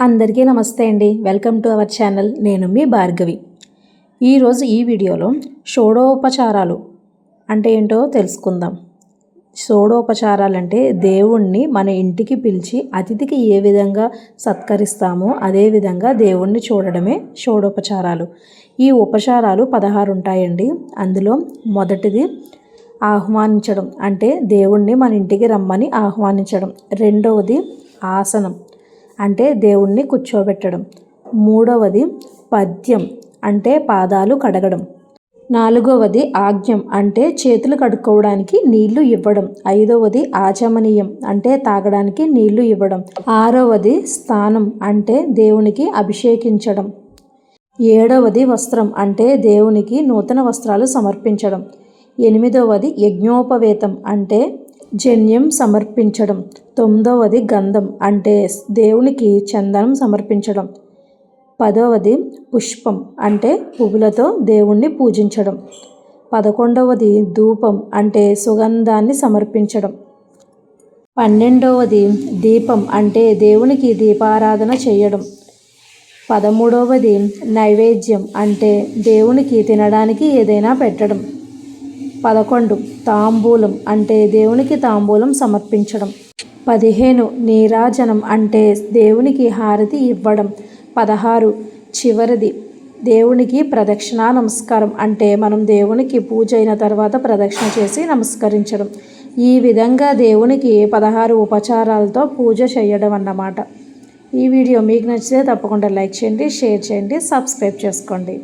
అందరికీ నమస్తే అండి. Welcome to our channel. నేను మీ భార్గవి. ఈరోజు ఈ వీడియోలో షోడోపచారాలు అంటే ఏంటో తెలుసుకుందాం. షోడోపచారాలు అంటే దేవుణ్ణి మన ఇంటికి పిలిచి అతిథికి ఏ విధంగా సత్కరిస్తామో అదేవిధంగా దేవుణ్ణి చూడడమే షోడోపచారాలు. ఈ ఉపచారాలు పదహారు ఉంటాయండి. అందులో మొదటిది ఆహ్వానించడం అంటే దేవుణ్ణి మన ఇంటికి రమ్మని ఆహ్వానించడం. రెండవది ఆసనం. అంటే దేవుణ్ణి కూర్చోబెట్టడం. మూడవది పద్యం అంటే పాదాలు కడగడం. నాలుగవది ఆజ్ఞం అంటే చేతులు కడుక్కోవడానికి నీళ్ళు ఇవ్వడం. ఐదవది ఆచమనీయం అంటే తాగడానికి నీళ్ళు ఇవ్వడం. ఆరవది స్థానం అంటే దేవునికి అభిషేకించడం. ఏడవది వస్త్రం అంటే దేవునికి నూతన వస్త్రాలు సమర్పించడం. ఎనిమిదవది యజ్ఞోపవేతం అంటే జన్యం సమర్పించడం. తొమ్మిదవది గంధం అంటే దేవునికి చందనం సమర్పించడం. పదవది పుష్పం అంటే పువ్వులతో దేవుణ్ణి పూజించడం. పదకొండవది ధూపం అంటే సుగంధాన్ని సమర్పించడం. పన్నెండవది దీపం అంటే దేవునికి దీపారాధన చేయడం. పదమూడవది నైవేద్యం అంటే దేవునికి తినడానికి ఏదైనా పెట్టడం. పదకొండు. తాంబూలం అంటే దేవునికి తాంబూలం సమర్పించడం. పదిహేను. నీరాజనం అంటే దేవునికి హారతి ఇవ్వడం. పదహారు. చివరిది. దేవునికి ప్రదక్షిణ నమస్కారం అంటే మనం దేవునికి పూజ అయిన తర్వాత ప్రదక్షిణ చేసి నమస్కరించడం. ఈ విధంగా దేవునికి పదహారు ఉపచారాలతో పూజ చేయడం అన్నమాట. ఈ వీడియో మీకు నచ్చితే తప్పకుండా లైక్ చేయండి షేర్ చేయండి సబ్స్క్రైబ్ చేసుకోండి.